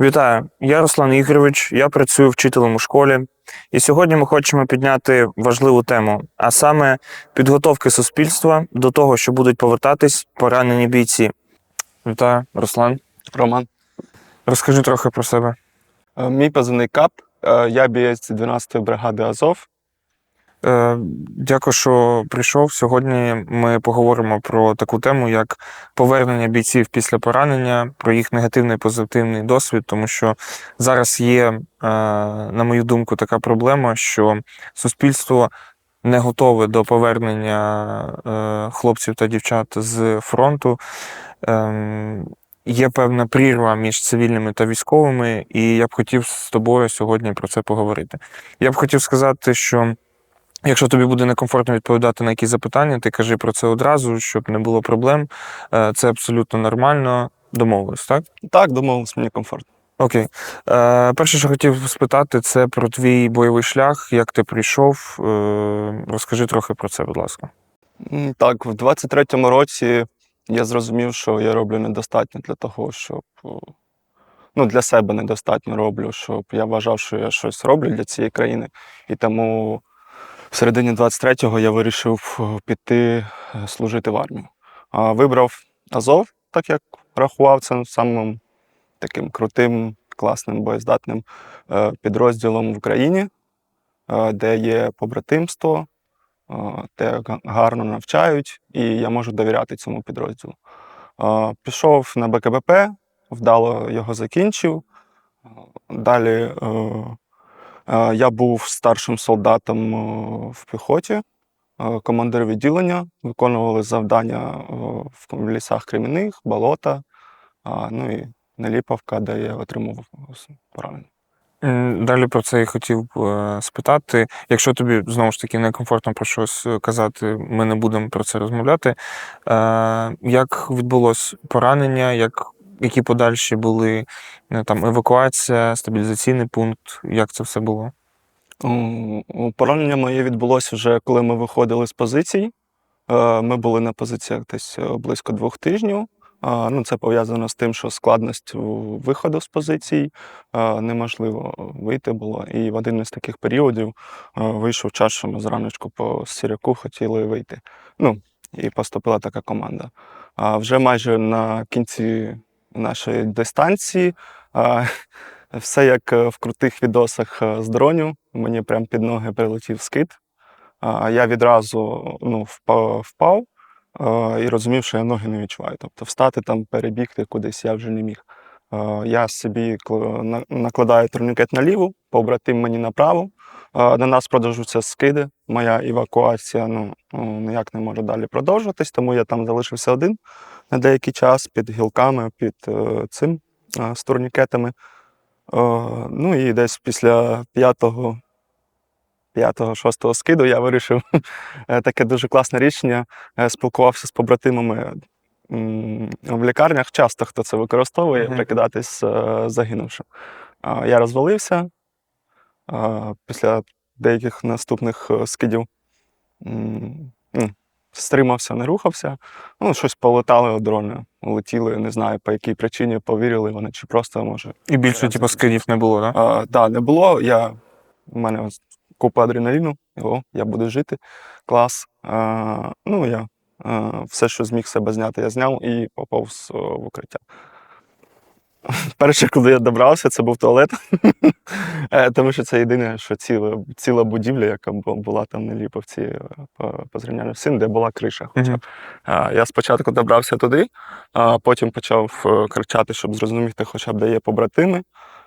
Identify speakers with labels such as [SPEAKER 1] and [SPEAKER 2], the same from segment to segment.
[SPEAKER 1] Вітаю, я Руслан Ігорович, я працюю вчителем у школі. І сьогодні ми хочемо підняти важливу тему, а саме підготовки суспільства до того, що будуть повертатись поранені бійці. Вітаю, Руслан.
[SPEAKER 2] Роман.
[SPEAKER 1] Розкажи трохи про себе.
[SPEAKER 2] Е, Мій позивний КАП. Е, Я бієць 12-ї бригади Азов.
[SPEAKER 1] Е, Дякую, що прийшов. Сьогодні ми поговоримо про таку тему, як повернення бійців після поранення, про їх негативний і позитивний досвід, тому що зараз є, е, на мою думку, така проблема, що суспільство не готове до повернення е, хлопців та дівчат з фронту. Ем, Є певна прірва між цивільними та військовими, і я б хотів з тобою сьогодні про це поговорити. Я б хотів сказати, що Якщо тобі буде некомфортно відповідати на якісь запитання, ти кажи про це одразу, щоб не було проблем. Е, Це абсолютно нормально. Домовились, так?
[SPEAKER 2] Так, домовились, мені комфортно.
[SPEAKER 1] Окей. Е, перше, що хотів спитати, це про твій бойовий шлях, як ти прийшов. Е, розкажи трохи про це, будь ласка.
[SPEAKER 2] Так, в 23-му році я зрозумів, що я роблю недостатньо для того, щоб. Ну, для себе недостатньо роблю, щоб я вважав, що я щось роблю для цієї країни. І тому в середині 23-го я вирішив піти е, служити в армію. Вибрав Азов, так як рахував це самим таким крутим, класним, боєздатним е, підрозділом в Україні, е, де є побратимство, е, де гарно навчають, і я можу довіряти цьому підрозділу. Е, Пішов на БКБП, вдало його закінчив. Е, Далі е, е, я був старшим солдатом е, в піхоті, е, командир відділення, виконували завдання е, в лісах Кремінних, болота, ну і Неліповка, де я отримав поранення.
[SPEAKER 1] Далі про це і хотів е, спитати. Якщо тобі знову ж таки некомфортно про щось е, казати, ми не будемо про це розмовляти. Е, Як відбулось поранення, як, які подальші були е, там евакуація, стабілізаційний пункт, як це все було?
[SPEAKER 2] Поранення моє відбулося вже коли ми виходили з позицій. Е, Ми були на позиціях десь е, близько двох тижнів. Ну, це пов'язано з тим, що складність виходу з позицій неможливо вийти було. І в один із таких періодів вийшов час, що ми зраночку по сіряку хотіли вийти. Ну, і поступила така команда. А вже майже на кінці нашої дистанції все як е, в крутих відосах е, з дронів. Мені прямо під ноги прилетів скид. Я відразу ну, впав, і розумів, що я ноги не відчуваю. Тобто встати там, перебігти кудись я вже не міг. Е, Я собі кл- на- накладаю турнікет на ліву, побратим мені направо. Е, На нас продовжуються скиди. Моя евакуація ну, ніяк не може далі продовжуватись, тому я там залишився один на деякий час під гілками, під е, цим з турнікетами. Ну і десь після п'ятого, п'ятого, шостого скиду я вирішив таке дуже класне рішення. Спілкувався з побратимами в лікарнях. Часто хто це використовує,
[SPEAKER 1] Мгм.
[SPEAKER 2] прикидатись е, загинувшим. Я розвалився після деяких наступних е, скидів. ну, Стримався, не рухався. Ну, щось полетали дрони, летіли, не знаю по якій причині повірили вони, чи просто може
[SPEAKER 1] І більше, типу, скидів не було, так?
[SPEAKER 2] так, не було. Я, у мене купа адреналіну, о, я буду жити. Клас. А, ну, я все, що зміг себе зняти, я зняв і поповз о, в укриття. Перше, коли я добрався, це був туалет. Е, Тому що це єдине, що ціла, ціла будівля, яка була там на Ліповці е, по, по зрівнянню цим, де була криша. Хоча.
[SPEAKER 1] Мгм.
[SPEAKER 2] б. Я спочатку добрався туди, а потім почав е, кричати, щоб зрозуміти, хоча б де є побратими.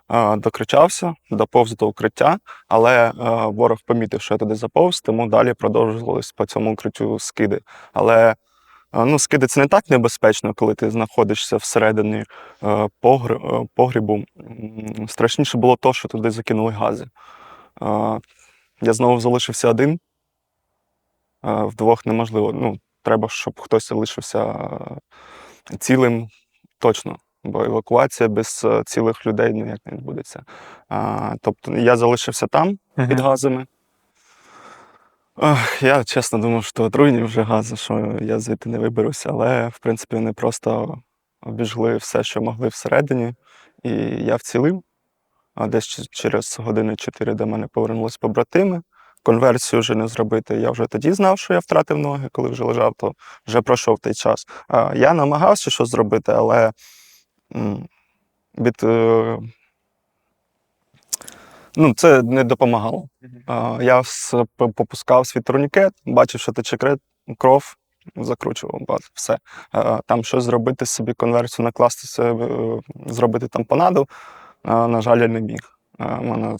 [SPEAKER 2] А, Докричався, доповз до укриття, але е, ворог помітив, що я туди заповз, тому далі продовжувались по цьому укриттю скиди. Але е, ну, скиди це не так небезпечно, коли ти знаходишся всередині е, погр- е, погрібу. Страшніше було то, що туди закинули гази. Е, Я знову залишився один. Е, Вдвох неможливо. Ну, треба, щоб хтось залишився е, цілим точно. Бо евакуація без е, цілих людей ніяк не відбудеться. А, тобто я залишився там під газами. Ах, я чесно думав, що отруйні вже гази, що я звідти не виберуся, але в принципі вони просто обіжгли все, що могли всередині, і я вцілив. А десь через години 4 до мене повернулись побратими. Конверсію вже не зробити. Я вже тоді знав, що я втратив ноги, коли вже лежав, то вже пройшов той час. Я намагався щось зробити, але від, е, ну, це не допомагало. Я попускав свій турнікет, бачив, що тече кров, закручував все. Там щось зробити собі конверсію, накласти е, зробити тампонаду. а, На жаль, я не міг. Мене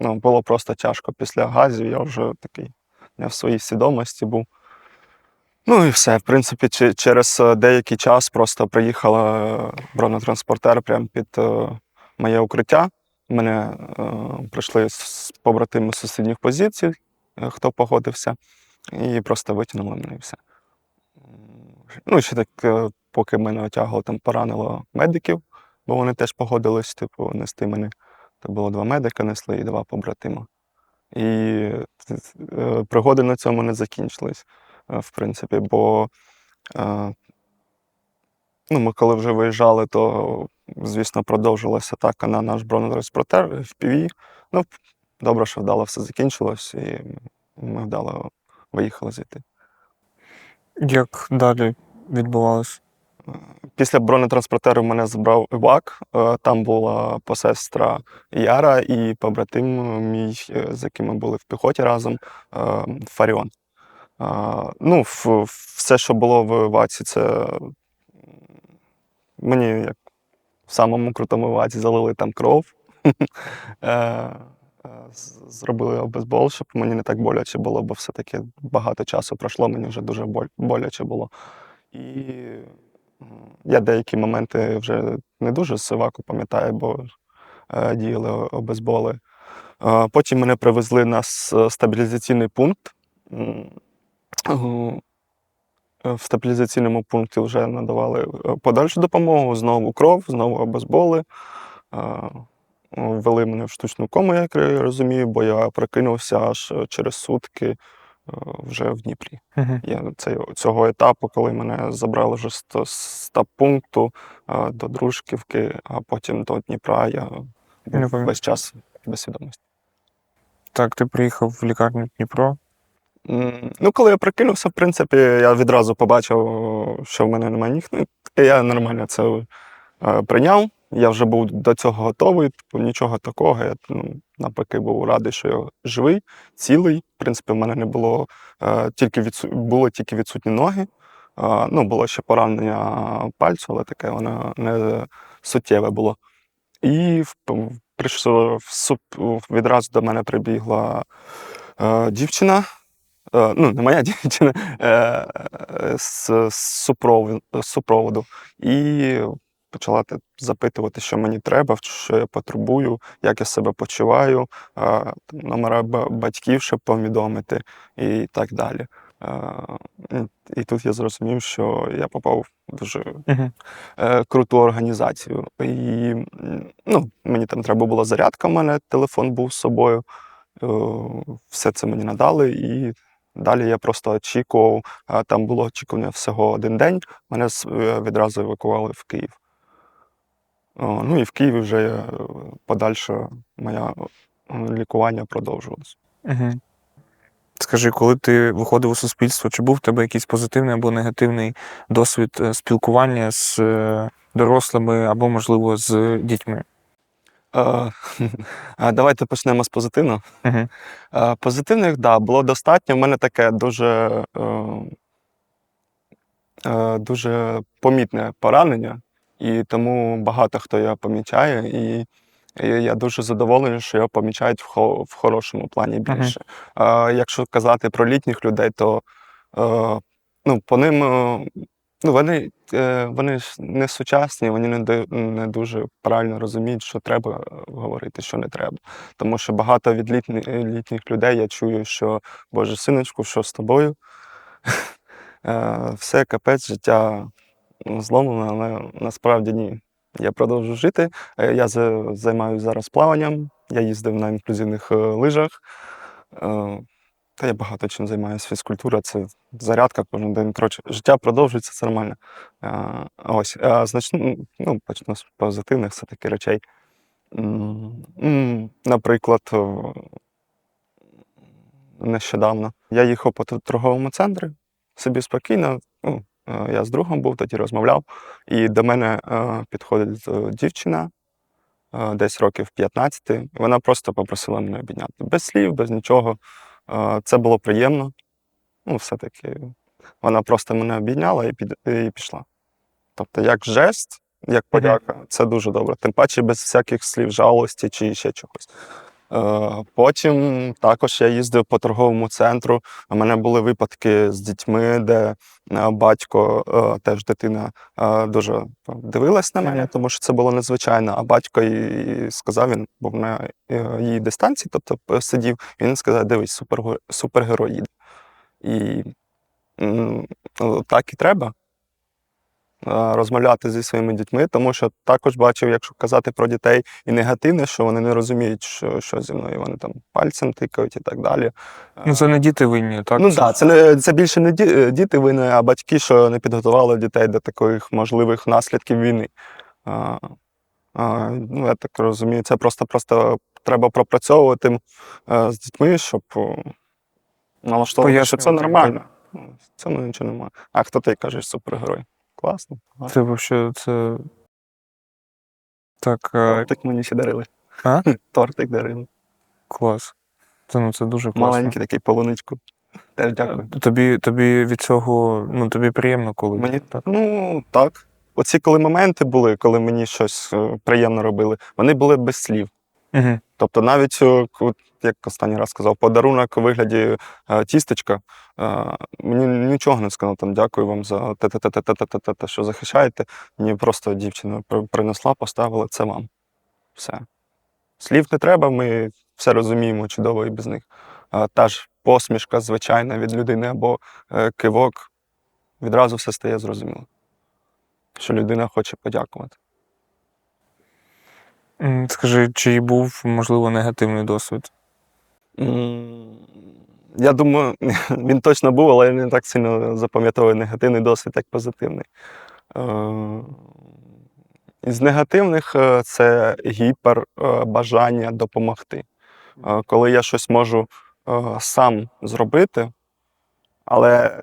[SPEAKER 2] ну, було просто тяжко після газів. Я вже такий не в своїй свідомості був. Ну і все. В принципі, через е, деякий час просто приїхала е, бронетранспортер прямо під е, моє укриття. Мене е, прийшли побратими з сусідніх позицій, хто погодився, і просто витягнули мене і все. Ну, ще так, поки мене отягували, там поранило медиків, бо вони теж погодились, типу, нести мене. То було два медика несли і два побратима. І е, пригоди на цьому не закінчились, в принципі, бо е, ну, ми коли вже виїжджали, то, звісно, продовжилася атака на наш бронетранспортер в ПІВІ. Ну, добре, що вдало все закінчилось, і ми вдало виїхали звідти.
[SPEAKER 1] Як далі відбувалось?
[SPEAKER 2] Після бронетранспортеру мене забрав івак. Е, Там була посестра Яра і побратим мій, е, з яким ми були в піхоті разом, е, Фаріон. Ну, все, що було в іваці, це мені як в самому крутому іваці залили там кров. Е, е, Зробили обезбол, щоб мені не так боляче було, бо все-таки багато часу пройшло, мені вже дуже боляче було. І я деякі моменти вже не дуже з пам'ятаю, бо е, діяли обезболи. Потім мене привезли на стабілізаційний пункт. Е, В стабілізаційному пункті вже надавали е, подальшу допомогу, знову кров, знову обезболи. Е, Ввели мене в штучну кому, як я розумію, бо я прокинувся аж через сутки вже в Дніпрі.
[SPEAKER 1] Угу.
[SPEAKER 2] Я цей- цього етапу, коли мене забрали вже з з стаб-пункту до Дружківки, а потім до Дніпра, я був весь час без свідомості.
[SPEAKER 1] Так, ти приїхав в лікарню Дніпро.
[SPEAKER 2] Ну, коли я прикинувся, в принципі, я відразу побачив, що в мене немає ніг. Ну, я нормально це е, прийняв. Я вже був до цього готовий, типу, нічого такого. Я ну, навпаки був радий, що я живий, цілий. В принципі, в мене не було е, тільки відсу... було тільки відсутні ноги. Е, ну, було ще поранення пальцю, але таке воно не суттєве було. І прийшло відразу до мене прибігла дівчина. Е, ну, не моя дівчина, е, е, з, супроводу. І почала запитувати, що мені треба, що я потребую, як я себе почуваю, там, номера батьків, щоб повідомити, і так далі. І- тут я зрозумів, що я попав в дуже
[SPEAKER 1] Угу.
[SPEAKER 2] е, круту організацію. І ну, мені там треба була зарядка, в мене телефон був з собою. Все це мені надали, і далі я просто очікував. Там було очікування всього один день. Мене е, відразу евакували в Київ. Ну і в Києві вже е, подальше моє е, лікування продовжувалося.
[SPEAKER 1] Угу. Скажи, коли ти виходив у суспільство, чи був в тебе якийсь позитивний або негативний досвід спілкування з дорослими або, можливо, з дітьми?
[SPEAKER 2] Е, а Давайте почнемо з позитивного.
[SPEAKER 1] Угу.
[SPEAKER 2] Е, Позитивних, да, було достатньо. У мене таке дуже, е, е, дуже помітне поранення, і тому багато хто його помічає. І, я дуже задоволений, що його помічають в, хо- в хорошому плані більше. Е, Якщо казати про літніх людей, то е, ну, по ним. е, Ну, вони, е, вони ж не сучасні, вони не, не дуже правильно розуміють, що треба е, говорити, що не треба. Тому що багато від літні, літніх людей я чую, що Боже, синочку, що з тобою? Е, Все, капець, життя зломлено, але насправді ні. Я продовжую жити. Е, Я займаюся зараз плаванням, я їздив на інклюзивних е, лижах. Та я багато чим займаюся. Фізкультура це зарядка кожен день. Коротше, життя продовжується, це нормально. А, ось, а, значно, ну, почну з позитивних все-таки речей. Наприклад, нещодавно я їхав по торговому центрі собі спокійно. Ну, е, я з другом був, тоді розмовляв, і до мене е, підходить е, дівчина десь років 15. і Вона просто попросила мене обійняти. Без слів, без нічого. Це було приємно. Ну, все-таки вона просто мене обійняла і, під, і пішла. Тобто, як жест, як подяка, це дуже добре. Тим паче без всяких слів жалості чи ще чогось. Е, Потім також я їздив по торговому центру. У мене були випадки з дітьми, де е, батько, е, теж дитина, дуже дивилась на мене, тому що це було незвичайно. А батько і сказав, він був на її дистанції, тобто сидів, він сказав: дивись, супер, супергерой їде. І ну, так і треба розмовляти зі своїми дітьми, тому що також бачив, якщо казати про дітей і негативне, що вони не розуміють, що, що зі мною вони там пальцем тикають і так далі.
[SPEAKER 1] Ну, це не діти винні, так?
[SPEAKER 2] Ну так, це не це більше не е, діти винні, а батьки, що не підготували дітей до таких можливих наслідків війни. А, а, ну, я так розумію, це просто просто треба пропрацьовувати е, з дітьми, щоб налаштовувати, що це нормально. В цьому нічого немає. А хто ти кажеш супергерой? Класно.
[SPEAKER 1] Це вообще це. Так, е,
[SPEAKER 2] Тортик мені ще дарили.
[SPEAKER 1] А?
[SPEAKER 2] Тортик дарили.
[SPEAKER 1] клас. Це, ну, це дуже класно.
[SPEAKER 2] Маленький такий полуничку. Теж дякую.
[SPEAKER 1] Тобі, тобі від цього, ну тобі приємно, коли
[SPEAKER 2] Мені
[SPEAKER 1] так.
[SPEAKER 2] Ну, так. Оці коли моменти були, коли мені щось е, приємно робили, вони були без слів.
[SPEAKER 1] Угу.
[SPEAKER 2] Тобто, навіть, е, як останній раз сказав, подарунок у вигляді е, тістечка, е, мені нічого не сказав, там дякую вам за те, те, те, те, те, те, те, те, що захищаєте. Мені просто дівчина принесла, поставила це вам. Все. Слів не треба, ми все розуміємо чудово і без них. Та ж посмішка звичайна від людини або кивок, відразу все стає зрозуміло. Що людина хоче подякувати.
[SPEAKER 1] Скажи, чи був, можливо, негативний досвід?
[SPEAKER 2] Я думаю, він точно був, але я не так сильно запам'ятовую негативний досвід, як позитивний. Е, Із негативних е, це гіпер е, допомогти. Коли я щось можу сам зробити, але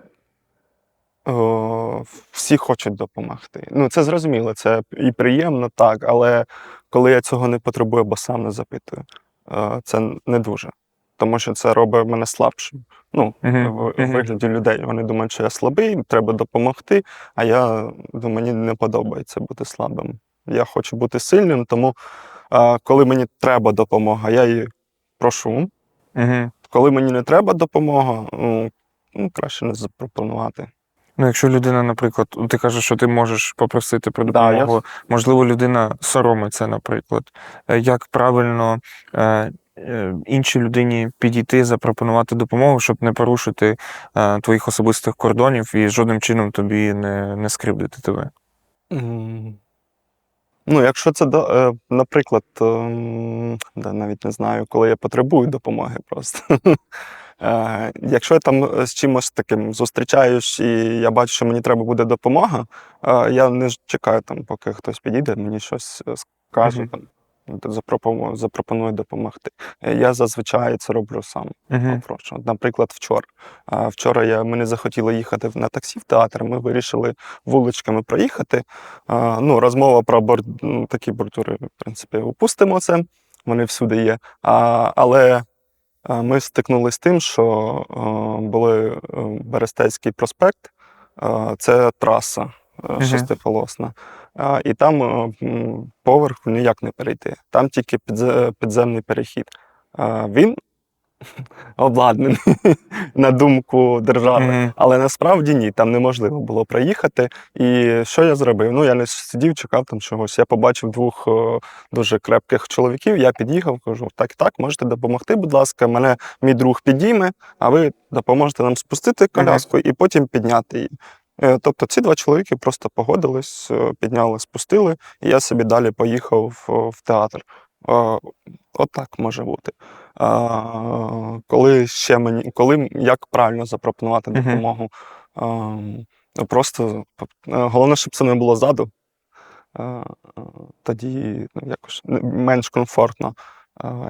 [SPEAKER 2] всі хочуть допомогти. Ну, це зрозуміло, це і приємно, так, але коли я цього не потребую, бо сам не запитую, е, це не дуже. Тому що це робить мене слабшим. Ну,
[SPEAKER 1] Мгм,
[SPEAKER 2] в вигляді людей. Вони думають, що я слабий, треба допомогти. А я думаю, мені не подобається бути слабим. Я хочу бути сильним, тому е, коли мені треба допомога, я її прошу.
[SPEAKER 1] Угу.
[SPEAKER 2] Коли мені не треба допомога, ну, ну краще не запропонувати.
[SPEAKER 1] Ну, якщо людина, наприклад, ти кажеш, що ти можеш попросити про
[SPEAKER 2] Да, я-
[SPEAKER 1] допомогу, можливо, людина соромиться, наприклад. Е, Як правильно е, е, іншій людині підійти, запропонувати допомогу, щоб не порушити е, твоїх особистих кордонів і жодним чином тобі не, не скривдити тебе?
[SPEAKER 2] Ну, якщо це, е, наприклад, ем, навіть не знаю, коли я потребую допомоги просто. Е, Якщо я там е, з чимось таким зустрічаюсь, і я бачу, що мені треба буде допомога, е, я не чекаю, там, поки хтось підійде, мені щось скаже, там, запропонує, запропонує допомогти. Я зазвичай це роблю сам. Прошу. Наприклад, вчора. Вчора я, ми не захотіли їхати на таксі в театр. Ми вирішили вуличками проїхати. Ну, розмова про борд... ну, такі бордюри, в принципі, упустимо це. Вони всюди є. А, але ми стикнулися з тим, що були е, Берестейський проспект, це траса е, шестиполосна. І там е, поверху ніяк не перейти. Там тільки підземний перехід. Він обладнаний на думку держави. Але насправді ні, там неможливо було проїхати. І що я зробив? Ну, я не сидів, чекав там чогось. Я побачив двох е, дуже крепких чоловіків. Я під'їхав, кажу: так, так, можете допомогти, будь ласка. Мене мій друг підійме, а ви допоможете нам спустити коляску і потім підняти її. Е, Тобто ці два чоловіки просто погодились, е, підняли, спустили, і я собі далі поїхав в театр. Е, От може бути. Коли ще мені, коли як правильно запропонувати допомогу. Ну, просто е, головне, щоб це не було ззаду. Тоді ну, якось менш комфортно.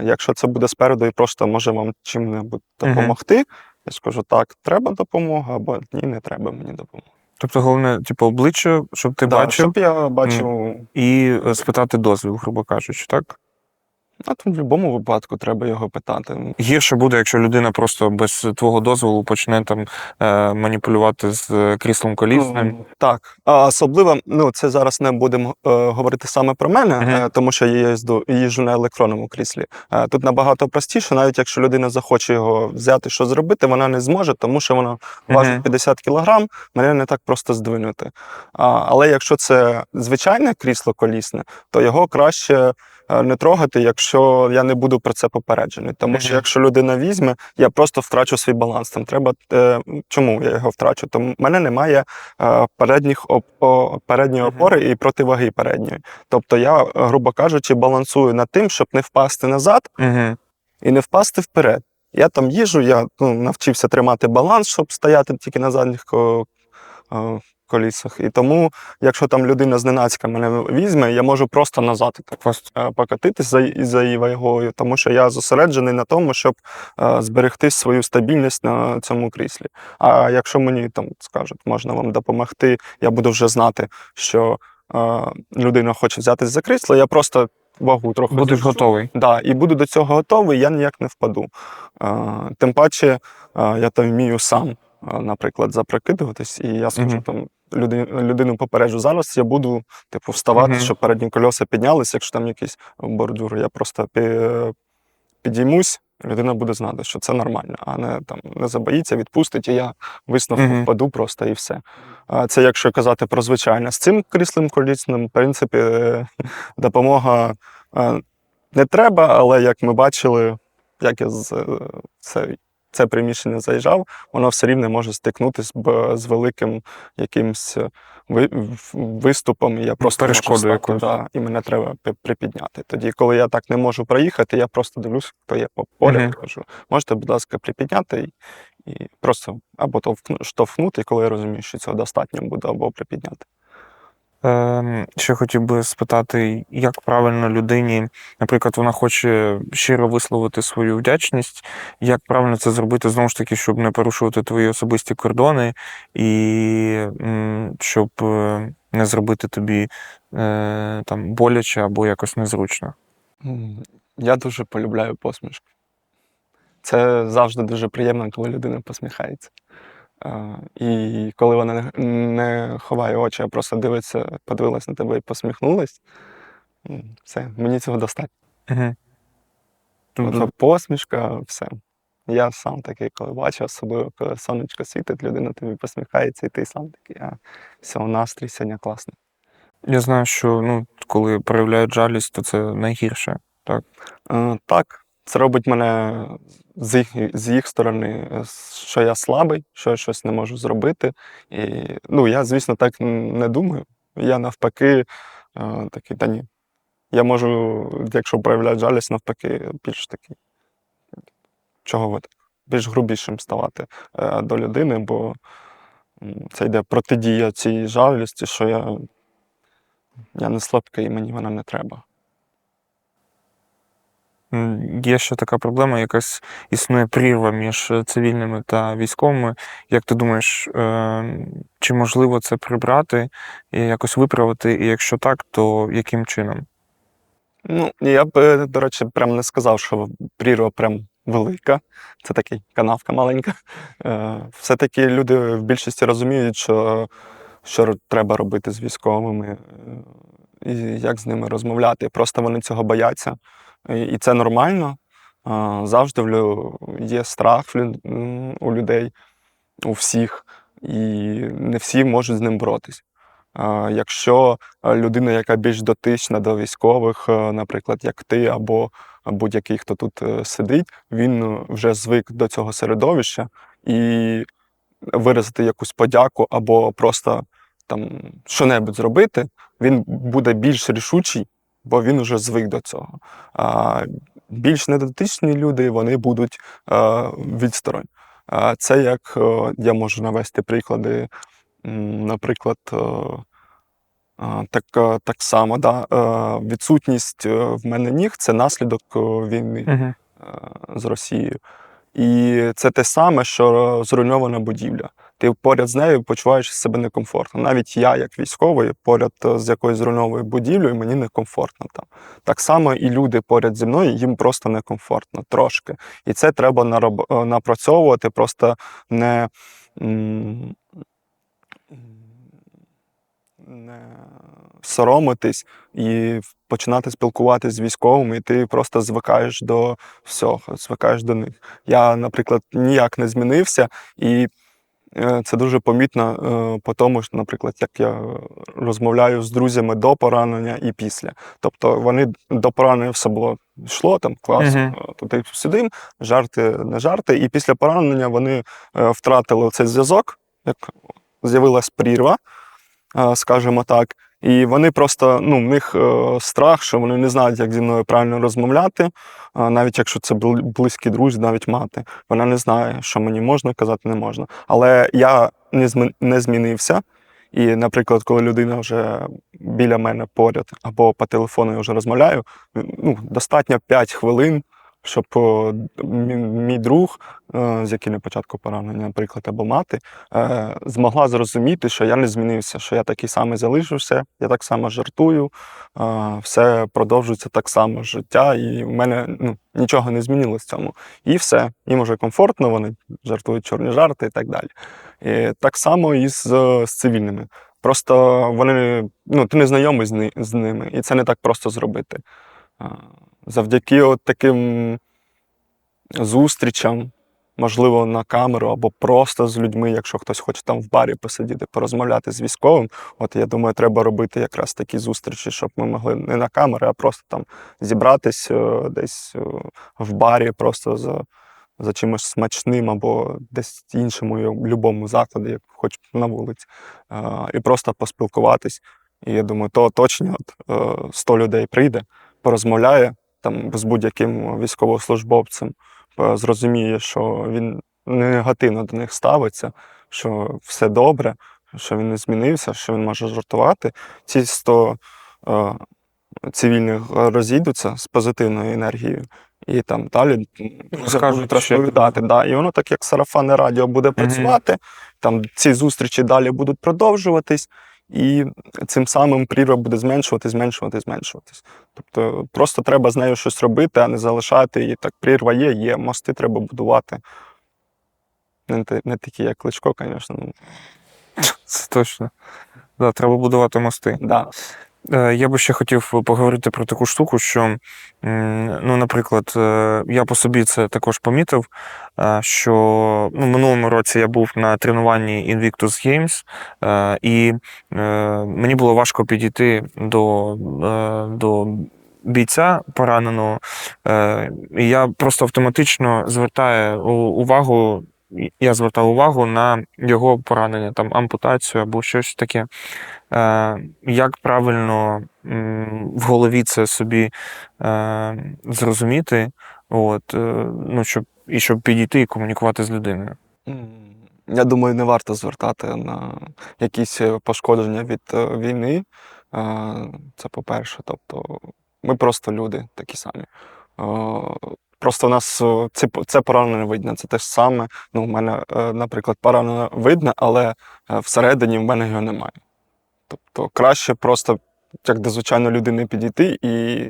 [SPEAKER 2] Якщо це буде спереду і просто може вам чим-небудь допомогти, я скажу так, треба допомога, або ні, не треба мені допомоги.
[SPEAKER 1] Тобто, головне, типу, обличчя, щоб ти
[SPEAKER 2] Да,
[SPEAKER 1] бачив,
[SPEAKER 2] щоб я бачив,
[SPEAKER 1] і е, спитати дозвіл, грубо кажучи, так?
[SPEAKER 2] Ну, то в будь-якому випадку треба його питати.
[SPEAKER 1] Гірше буде, якщо людина просто без твого дозволу почне там е, маніпулювати з е, кріслом колісним.
[SPEAKER 2] Ну, Так. А особливо, ну це зараз не будемо е, говорити саме про мене,
[SPEAKER 1] Мгм.
[SPEAKER 2] е, тому що я їзду, їжджу на електронному кріслі. Е, тут набагато простіше, навіть якщо людина захоче його взяти, що зробити, вона не зможе, тому що воно важить
[SPEAKER 1] Мгм.
[SPEAKER 2] 50 кілограм, мене не так просто здвинути. А, але якщо це звичайне крісло колісне, то його краще. Е, Не трогати, якщо я не буду про це попереджений. Тому що якщо людина візьме, я просто втрачу свій баланс. Там треба е, чому я його втрачу? Тому в мене немає е, передніх передньої опори і противаги передньої. Тобто я, грубо кажучи, балансую над тим, щоб не впасти назад і не впасти вперед. Я там їжу, я ну, навчився тримати баланс, щоб стояти тільки на задніх колісах. І тому, якщо там людина зненацька мене візьме, я можу просто назад так, е, покатитись за, за її вагою, тому що я зосереджений на тому, щоб е, зберегти свою стабільність на цьому кріслі. А якщо мені там скажуть, можна вам допомогти, я буду вже знати, що е, людина хоче взятись за крісло, я просто вагу трохи
[SPEAKER 1] Будеш
[SPEAKER 2] збільшу.
[SPEAKER 1] готовий.
[SPEAKER 2] Да, і буду до цього готовий, я ніяк не впаду. Тим паче, я то вмію сам, наприклад, запрокидуватись, і я скажу
[SPEAKER 1] Мгм.
[SPEAKER 2] там людину попереджу. Зараз я буду типу, вставати,
[SPEAKER 1] Мгм.
[SPEAKER 2] щоб передні кольоса піднялися, якщо там якийсь бордюр. Я просто підіймусь, людина буде знати, що це нормально, а не там не забоїться, відпустить, і я висновку
[SPEAKER 1] Мгм.
[SPEAKER 2] впаду просто і все. Це якщо казати про звичайне. З цим кріслим колісним, в принципі, е, допомога е, не треба, але як ми бачили, як я з е, це, це приміщення заїжджав, воно все рівно може стикнутися з великим якимсь е, виступом. І я просто можу
[SPEAKER 1] перешкодою
[SPEAKER 2] стати,
[SPEAKER 1] якоюсь.
[SPEAKER 2] да, і мене треба припідняти. Тоді, коли я так не можу проїхати, я просто дивлюсь, хто є по- поряд,
[SPEAKER 1] Мгм.
[SPEAKER 2] кажу, можете, будь ласка, припідняти і, і просто або штовхнути, коли я розумію, що цього достатньо буде, або припідняти.
[SPEAKER 1] Ем, ще хотів би спитати, як правильно людині, наприклад, вона хоче щиро висловити свою вдячність, як правильно це зробити знову ж таки, щоб не порушувати твої особисті кордони і щоб е, не зробити тобі е, там боляче або якось незручно.
[SPEAKER 2] Я дуже полюбляю посмішки. Це завжди дуже приємно, коли людина посміхається. І коли вона не- ховає очі, а просто дивиться, подивилась на тебе і посміхнулась. Все, мені цього достатньо.
[SPEAKER 1] Угу.
[SPEAKER 2] Тобто посмішка, все. Я сам такий, коли бачу, особливо коли сонечко світить, людина тобі посміхається, і ти сам такий, а все, настрій сьогодні класний.
[SPEAKER 1] Я знаю, що ну, коли проявляють жалість, то це найгірше.
[SPEAKER 2] Е, Так, це робить мене з їх, з їх сторони, е, що я слабий, що я щось не можу зробити. І, ну, я, звісно, так не думаю. Я навпаки е, такий, та ні. Я можу, якщо проявляють жалість, навпаки, більш такий. Чого ви так? Більш грубішим ставати е, до людини, бо це йде протидія цій жалісті, що я, я не слабкий, і мені вона не треба.
[SPEAKER 1] Є ще така проблема, якась існує прірва між е, цивільними та військовими. Як ти думаєш, е, чи можливо це прибрати і якось виправити? І якщо так, то яким чином?
[SPEAKER 2] Ну, я б, е, до речі, прям не сказав, що прірва прям велика. Це такий канавка маленька. Все-таки люди в більшості розуміють, що, що треба робити з військовими, і як з ними розмовляти. Просто вони цього бояться. І це нормально. Завжди є страх у людей, у всіх, і не всі можуть з ним боротись. Якщо людина, яка більш дотична до військових, е, наприклад, як ти, або будь-який, хто тут е, сидить, він е, вже звик до цього середовища і виразити якусь подяку або просто там що-небудь зробити, він буде більш рішучий бо він уже звик до цього. А більш недотичні люди вони будуть е, відсторонь. Це як е, я можу навести приклади, наприклад, е, так, так само, да, відсутність в мене ніг це наслідок війни
[SPEAKER 1] Угу.
[SPEAKER 2] з Росією. І це те саме, що зруйнована будівля. Ти поряд з нею почуваєш себе некомфортно. Навіть я, як військовий, поряд е, з якоюсь зруйновою будівлею, мені некомфортно там. Так само і люди поряд зі мною, їм просто некомфортно трошки. І це треба нароб... е, напрацьовувати, просто не. не соромитись і починати спілкуватися з військовими, і ти просто звикаєш до всього, звикаєш до них. Я, наприклад, ніяк не змінився, і це дуже помітно е, по тому, що, наприклад, як я розмовляю з друзями до поранення і після. Тобто вони до поранення все було йшло там клас,
[SPEAKER 1] uh
[SPEAKER 2] -huh. туди сюди, жарти, не жарти. І після поранення вони е, втратили цей зв'язок, як з'явилась прірва, е, скажімо так. І вони просто, ну, в них е, страх, що вони не знають, як зі мною правильно розмовляти, навіть якщо це бл- близькі друзі, навіть мати. Вона не знає, що мені можна казати, не можна. Але я не змінився. І, наприклад, коли людина вже біля мене поряд або по телефону я вже розмовляю, ну, достатньо 5 хвилин, щоб мій, друг, е, з яким на початку поранення, наприклад, або мати, е, змогла зрозуміти, що я не змінився, що я такий самий залишився, я так само жартую, е, все продовжується так само життя, і в мене ну, нічого не змінилось в цьому. І все, їм вже комфортно, вони жартують чорні жарти і так далі. І так само і з, з цивільними. Просто вони, ну, ти не знайомий з ними, і це не так просто зробити. Завдяки от таким зустрічам, можливо, на камеру або просто з людьми, якщо хтось хоче там в барі посидіти, порозмовляти з військовим. От я думаю, треба робити якраз такі зустрічі, щоб ми могли не на камери, а просто там зібратись е, десь е, в барі, просто за, за чимось смачним або десь іншому, будь-якому закладі, хоч на вулиці, е, і просто поспілкуватись. І я думаю, то точно от, е, 100 людей прийде, порозмовляє там з будь-яким військовослужбовцем, е, зрозуміє, що він негативно до них ставиться, що все добре, що він не змінився, що він може жартувати. Ці 100 е, цивільних розійдуться з позитивною енергією. І там далі вже
[SPEAKER 1] Скажуть
[SPEAKER 2] розповідати. Да. І воно так як сарафанне радіо буде працювати, там ці зустрічі далі будуть продовжуватись, і цим самим прірва буде зменшувати, зменшувати, зменшуватись. Тобто просто треба з нею щось робити, а не залишати її. Так, прірва є, є, мости треба будувати. Не, не такі, як Кличко, звісно. Ну,
[SPEAKER 1] Це точно. Да, треба будувати мости.
[SPEAKER 2] да.
[SPEAKER 1] Е, Я би ще хотів поговорити про таку штуку, що, ну, наприклад, е, я по собі це також помітив, е, що ну, минулому році я був на тренуванні Invictus Games, і мені було важко підійти до, до бійця пораненого. І я просто автоматично звертаю увагу. Я звертав увагу на його поранення, там ампутацію або щось таке. Е, як правильно в голові це собі е, зрозуміти, от, е, ну, щоб, і щоб підійти і комунікувати з людиною.
[SPEAKER 2] Я думаю, не варто звертати на якісь пошкодження від війни. Це по-перше. Тобто, ми просто люди такі самі. Просто в нас е, це, це поранення видно, це те ж саме. Ну, в мене, е, наприклад, поранення видно, але е, всередині в мене його немає. Тобто краще просто, як до звичайної людини, підійти, і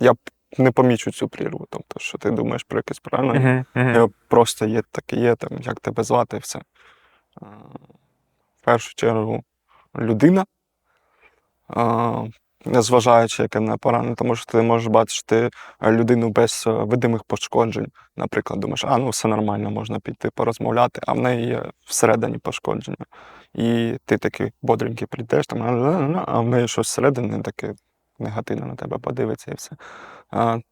[SPEAKER 2] я не помічу цю прірву. Тобто, що ти думаєш про якесь поранення.
[SPEAKER 1] Угу, угу.
[SPEAKER 2] Я просто є таке є, там, як тебе звати, і все. В першу чергу людина, незважаючи, яке не поранення, тому що ти можеш бачити людину без е, видимих пошкоджень. Наприклад, думаєш, а ну все нормально, можна піти порозмовляти, а в неї є всередині пошкодження. І ти такий бодренький прийдеш, там, а в неї щось всередині таке негативно на тебе подивиться і все.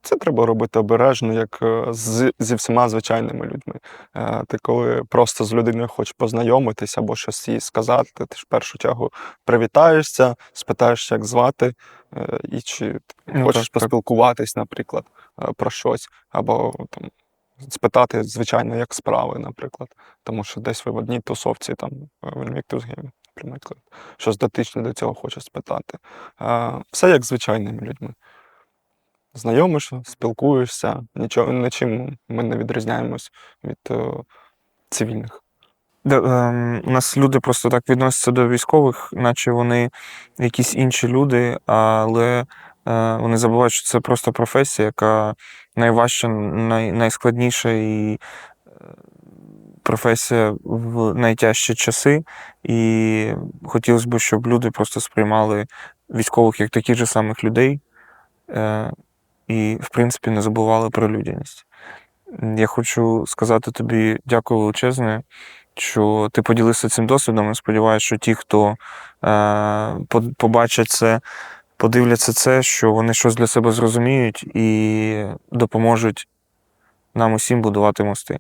[SPEAKER 2] Це треба робити обережно, як е, з, зі всіма звичайними людьми. Е, Ти коли просто з людиною хочеш познайомитись або щось їй сказати, ти ж в першу чергу привітаєшся, спитаєш, як звати, е, і чи
[SPEAKER 1] Ну,
[SPEAKER 2] хочеш
[SPEAKER 1] так,
[SPEAKER 2] поспілкуватись, наприклад, про щось, або там. Спитати, звичайно, як справи, наприклад. Тому що десь ви в одній тусовці, там, е, в Ельміктусгі, наприклад, щось дотичне до цього хоче спитати. Все як звичайними людьми. Знайомишся, спілкуєшся, нічого, нічим ми не відрізняємось від е, цивільних.
[SPEAKER 1] Де, ем, у нас люди просто так відносяться до військових, наче вони якісь інші люди, але е, вони забувають, що це просто професія, яка найважча, най, найскладніша і е, професія в найтяжчі часи. І хотілося б, щоб люди просто сприймали військових як таких же самих людей е, і, в принципі, не забували про людяність. Я хочу сказати тобі дякую величезне що ти поділився цим досвідом. Я сподіваюся, що ті, хто е, по- побачать це, подивляться це, що вони щось для себе зрозуміють і допоможуть нам усім будувати мости.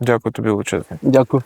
[SPEAKER 1] Дякую тобі величезне.
[SPEAKER 2] Дякую.